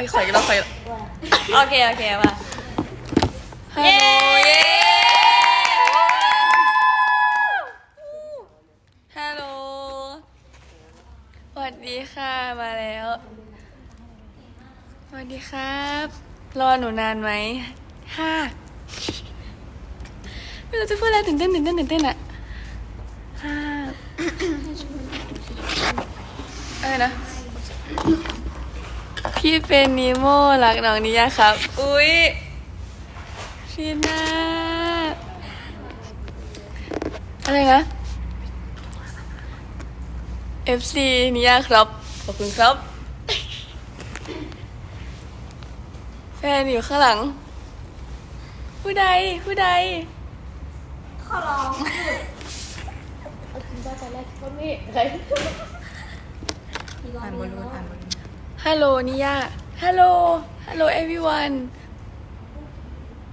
อ้ยขออีกรอบขออีกรอบโอเค โอเคมาฮัลโหลเย้ฮัลโหลสวัสดีค่ะมาแล้วสวัสดีครับ รอหนูนานไหมห้าไม่รู้จะพูดอะไรตื่นเต้นตื่นเต้นตื่นเต้นอะห้าอะไรนะ พี่เป็นนีโม่รักน้องนิยาครับ อุ๊ยพี่นาอะไรนะ FC นิยาครับ ขอบคุณครับ แฟนอยู่ข้างหลัง ผู้ใด ผู้ใดอ่านบอลลูนอ่านบอลลูน ฮัลโหลนิยาฮัลโหล ฮัลโหล everyone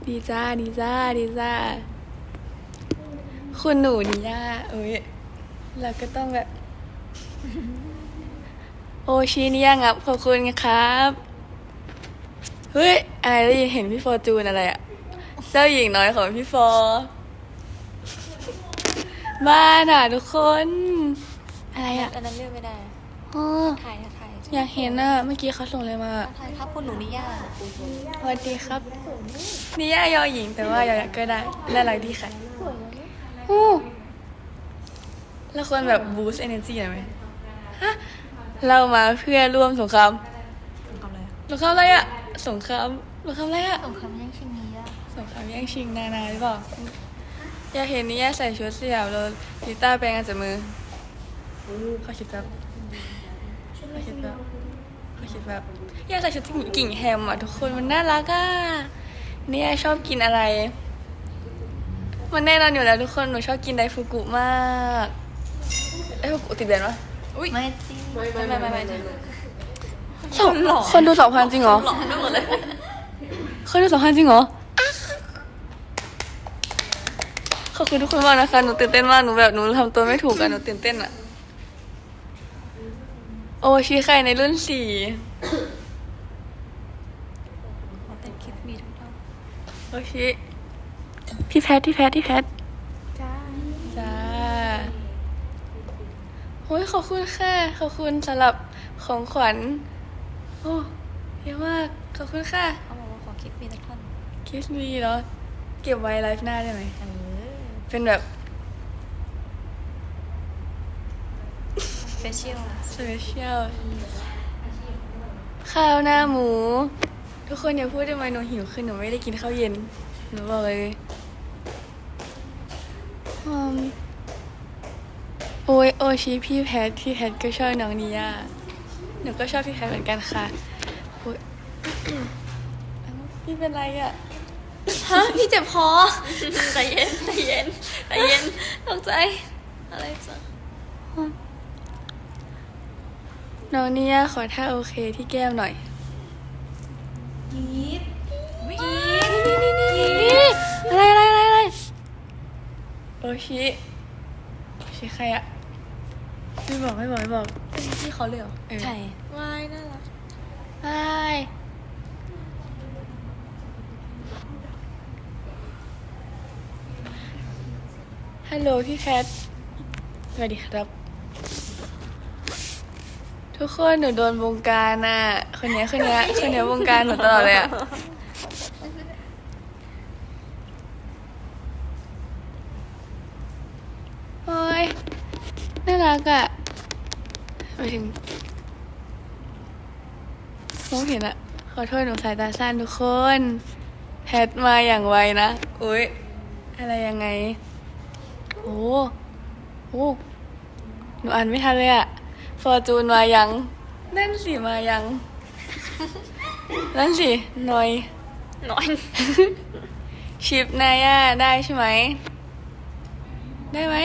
ดีจ้า ดีจ้า ดีจ้า คุณหนูนิยาเอ้ย เราก็ต้องแบบ โอชินิยางับ ขอบคุณครับ เฮ้ยอะไรได้ยินเห็นพี่ฟอร์จูนอะไรอะเจ้าหญิงน้อยของพี่ฟอร์บ้าน่ะทุกคน อะไรอะอันนั้นเลือกไม่ได้ อ๋อถ่ายนะถ่ายอยากเห็นอะ เมื่อกี้เขาส่งเลยมาถ่ายครับคุณหนูนิยาสวัสดีครับนี่ย่ายอหญิงแต่ว่ายอยักษ์ก็ได้น่ารักดีค่ะโอ้แล้วควรแบบบูสต์ energy หน่อยไหมฮะเรามาเพื่อร่วมสงครามทำอะไรสงครามอะไรอะสงครามสงครามอะไรอะสงครามแย่งชิงนี้อะสงครามแย่งชิงนานาหรือเปล่าอยากเห็นนี่ย่าใส่ชุดเสี่ยวแล้วลิต้าแปลงกันจากมือขอคิดแป๊บขอคิด แป๊บขอคิดแป๊บย่าใส่ชุดกิ่งแฮมอะทุกคนมันน่ารักอะเนี่ยชอบกินอะไร มันแน่นอนอยู่แล้วทุกคนหนูชอบกินไดฟูกุมากไดฟูกุติดแบนปะอุ้ยไม่จริงไม่ไม่ไม่ไม่สองคนดูสองพันจริงเหรอหลอกทั้งหมดเลยคนดูสองพันจริงเหรอขอบคุณทุกคนมากนะคะหนูตื่นเต้นมากหนูแบบหนูทำตัวไม่ถูกอะหนูตื่นเต้นอะ โอชีไข่ในรุ่นสี่ขอเต้นคลิปมีทุกท่านโอชิพี่แพทพี่แพทพี่แพทจ้าจ้าโอ้ยขอบคุณค่ะ ขอบคุณสำหรับของขวัญ โอ้เยอะมาก ขอบคุณค่ะเขาบอกว่าขอคลิปมีทุกท่านคิสมีเหรอ เก็บไว้ไลฟ์หน้าได้ไหม เออ เป็นแบบ สเปเชียลสเปเชียลข้าวหน้าหมู ทุกคนอย่าพูดได้ไหมหนูหิวคือหนูไม่ได้กินข้าวเย็นหนูบอกเลยอืมโอ้ยโอชิพี่แพทพี่แพทก็ชอบน้องนิยาหนูก็ชอบพี่แพทเหมือนกันค่ะโอ้ยเอ้าพี่เป็นไรอะฮะพี่เจ็บคอใจเย็นใจเย็นใจเย็นตกใจอะไรจ้ะ น้องนิยาขอท่าโอเคที่แก้มหน่อยยีดยีดนี่อะไรอะไรอะไรอะไรโอชิโอชิใครอะไม่บอกไม่บอกไม่บอกพี่เขาเลยเหรอเออใช่วายน่ารักบายฮัลโหลพี่แพทสวัสดีครับ ทุกคนหนูโดนวงการน่ะ คนเนี้ยคนเนี้ยคนเนี้ยวงการหนูตลอดเลยอะ โอ้ยน่ารักอะไปถึงมองเห็นอะขอโทษหนูสายตาสั้นทุกคนแพทมาอย่างไวนะอุ้ยอะไรยังไง โอ้โหหนูอ่านไม่ทันเลยอะ ฟอร์จูนมายัง นั่นสิมายัง นั่นสิหน่อยน้อยชิปนาย่าได้ใช่ไหม ได้ไหม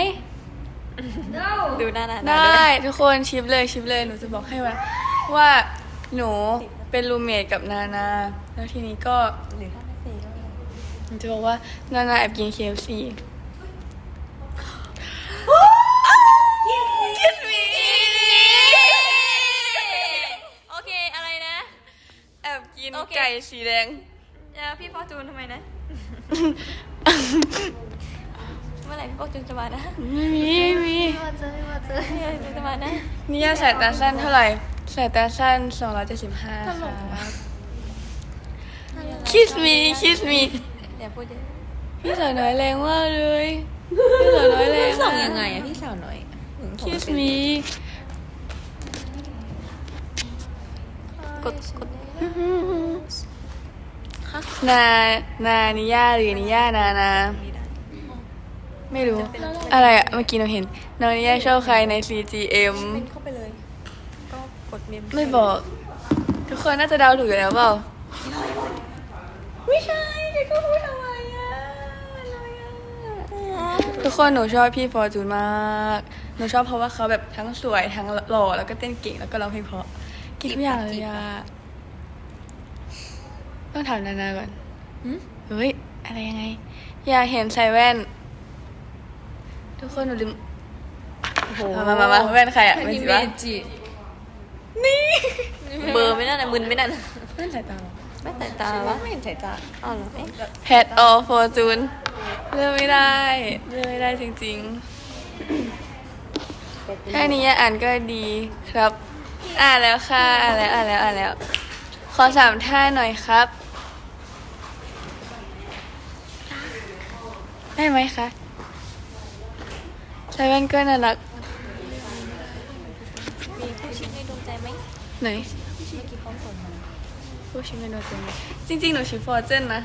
ดูหน้าหน้าได้ ทุกคนชิปเลยชิปเลยหนูจะบอกให้ว่า ว่าหนูเป็นรูเมทกับนานา แล้วทีนี้ก็หรือถ้าไม่เสียก็หนูจะบอกว่านานาแอบกินเคฟซีคิสมี โอเคอะไรนะแอบนไก่สีแดงยาพี่ฟอร์จูนทำไมนะ เมื่อไหร่พี่ฟอร์จูนจะมานะไม่มีไม่มีมาเจอมาเจอจะมานะนี่ยาสายตาสั้นเท่าไหร่สายตาสั้น275ค่ะคิสมีคิสมีอย่าพูดเยอะพี่สาวน้อยแรงมากเลย พี่สาวน้อยแรงส่งยังไงอะพี่สาวหน่อยคิสมี กดกด นานานิยาหรือนิยานานา ไม่รู้ อะไรอะเมื่อกี้เราเห็นนานิยาชอบใครใน CGM เป็นเข้าไปเลย ก็กดเมมไม่บอก ทุกคนน่าจะเดาถูกอยู่แล้วเปล่า ไม่ใช่แกก็พูดทำไมอะอะไรอะทุกคนหนูชอบพี่ฟอร์จูนมาก หนูชอบเพราะว่าเขาแบบทั้งสวยทั้งหล่อแล้วก็เต้นเก่งแล้วก็ร้องเพลงเพราะกินทุกอย่างเลยอะ ต้องถามนานาก่อนเฮ้ย อะไรยังไง อยากเห็นใส่แว่น ทุกคนหนูลืมมามามามาแว่นใครอะอันแว่นนี้สีเมวะจินี่เบอร์ไม่นั่นนะมึนไม่นั่นแว่นสายตาเหรอไม่แต่ตาวะไม่เห็นสายตาอ๋อเหรอเอ๊ะ Head of Fortune เลือกไม่ได้เลือกไม่ได้จริงๆแค่นี้อ่านก็ดีครับ อ่านแล้วค่ะ อ่านแล้วอ่านแล้วอ่านแล้ว ขอสามท่าหน่อยครับ ได้ไหมคะไซเว่นก็น่ารัก มีผู้ชิดในดวงใจไหมไหนเมื่อกี้เขาส่งมาผู้ชิมเป็นโนเจนจริง ๆ หนูชื่อฟอร์เจนนะ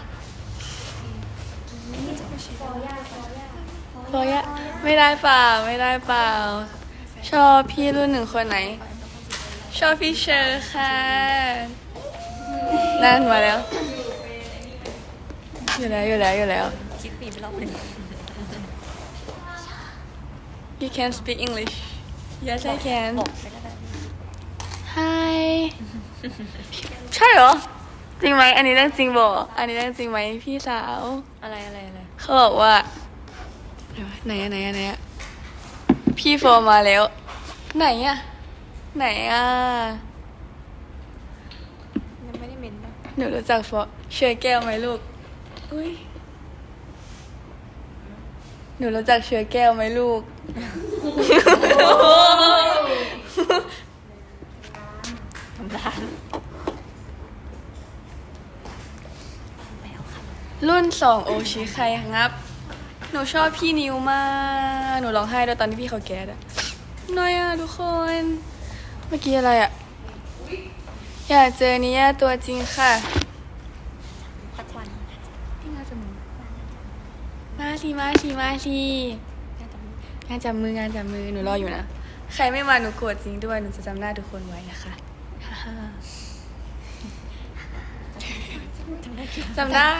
ฟอยะไม่ได้เปล่าไม่ได้เปล่า ชอบพี่รุ่นหนึ่งคนไหน ชอบพี่เชอร์ค่ะนั่นมาแล้ว อยู่แล้วอยู่แล้วอยู่แล้ว คิดปีไปรอบหนึ่ง you can speak English yes I can บอกไปก็ได้ Hi ใช่เหรอ จริงไหม อันนี้เรื่องจริงบอก อันนี้เรื่องจริงไหมพี่สาว อะไรอะไรอะไรเขาบอกว่า ไหนอะไหนอะไหนอะพี่โฟมมาแล้ว ไหนอะไหนอะยังไม่ได้เมนปะหนูรู้จักโฟเชอร์แก้วไหมลูก อุ้ย หนูรู้จักเชอร์แก้วไหมลูก ทำร้านรุ่นสองโอชิใครงับ หนูชอบพี่นิวมาก หนูร้องไห้ด้วยตอนที่พี่เขาแก๊สอะน้อยอะทุกคน เมื่อกี้อะไรอะอยากเจอนิยาตัวจริงค่ะสักวันพี่น่าจะมึง มาสิมาสิมาสิน่าจะมีงานจับมืองานจับมือหนูรออยู่นะ ใครไม่มาหนูโกรธจริงด้วยหนูจะจำหน้าทุกคนไว้นะคะฮ่าฮ่าจำได้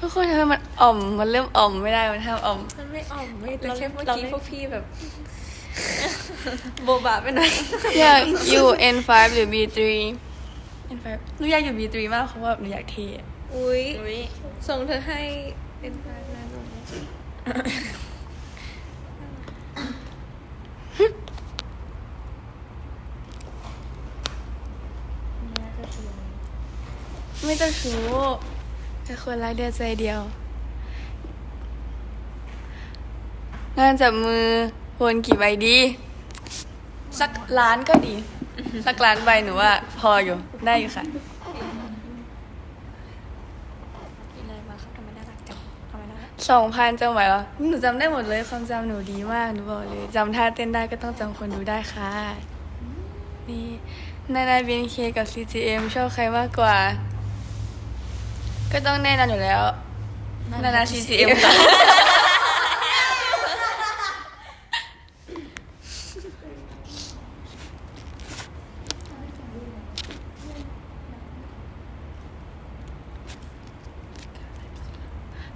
ทุกคนทำไมมันอ่อม มันเริ่มอ่อมไม่ได้ มันห้ามอ่อม มันไม่อ่อมไม่แต่เราแค่เมื่อเรากี้ไม่พวกพี่แบบ โบบะไปหน่อยอยากอยู่ N5 หรือ B3 N5 หนูอยากอยู่ B3 มากเพราะว่าหนูอยากเท่ อะอุ้ยอุ้ยส่งเธอให้เป็นแฟนนะลูกไม่เจ้าชู้จะคนรักเดียวใจเดียว งานจับมือวนกี่ใบดี สักล้านก็ดี สักล้านใบหนูว่าพออยู่ได้อยู่ค่ะ กินอะไรมาครับทำไมน่ารักจังทำไมน่ารัก สองพันจำไหวเหรอ หนูจำได้หมดเลยความจำหนูดีมาก หนูบอกเลยจำท่าเต้นได้ก็ต้องจำคนดูได้ค่ะ นี่นานาบีนเคกับ CGM ชอบใครมากกว่า ก็ต้องแน่นอนอยู่แล้ว นานา CGM ค่ะ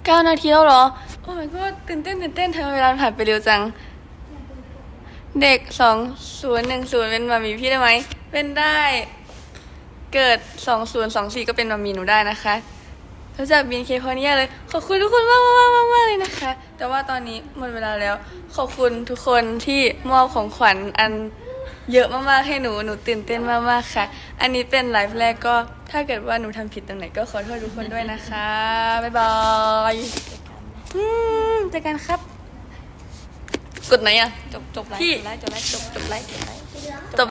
เก้านาทีแล้วเหรอ โอ้ my god ตื่นเต้นตื่นเต้นทำไมเวลาผ่านไปเร็วจัง เด็กสองศูนย์หนึ่งศูนย์เป็นมามีพี่ได้ไหม เป็นได้ เกิดสองศูนย์สองสี่ก็เป็นมามีหนูได้นะคะรู้จักบีนเคพอนี้เลย ขอบคุณทุกคนมากมากมากมากเลยนะคะ แต่ว่าตอนนี้หมดเวลาแล้ว ขอบคุณทุกคนที่มอบของขวัญอัน เยอะมากๆให้หนูหนูตื่นเต้นมากๆค่ะ อันนี้เป็นไลฟ์แรกก็ถ้าเกิดว่าหนูทำผิดตรงไหนก็ขอโทษทุกคนด้วยนะคะ บ๊ายบายอืมเจอกันครับ กดไหนอะ จบจบไลฟ์พี่ จบไลฟ์จบไลฟ์จบจบไลฟ์จบไลฟ์จบ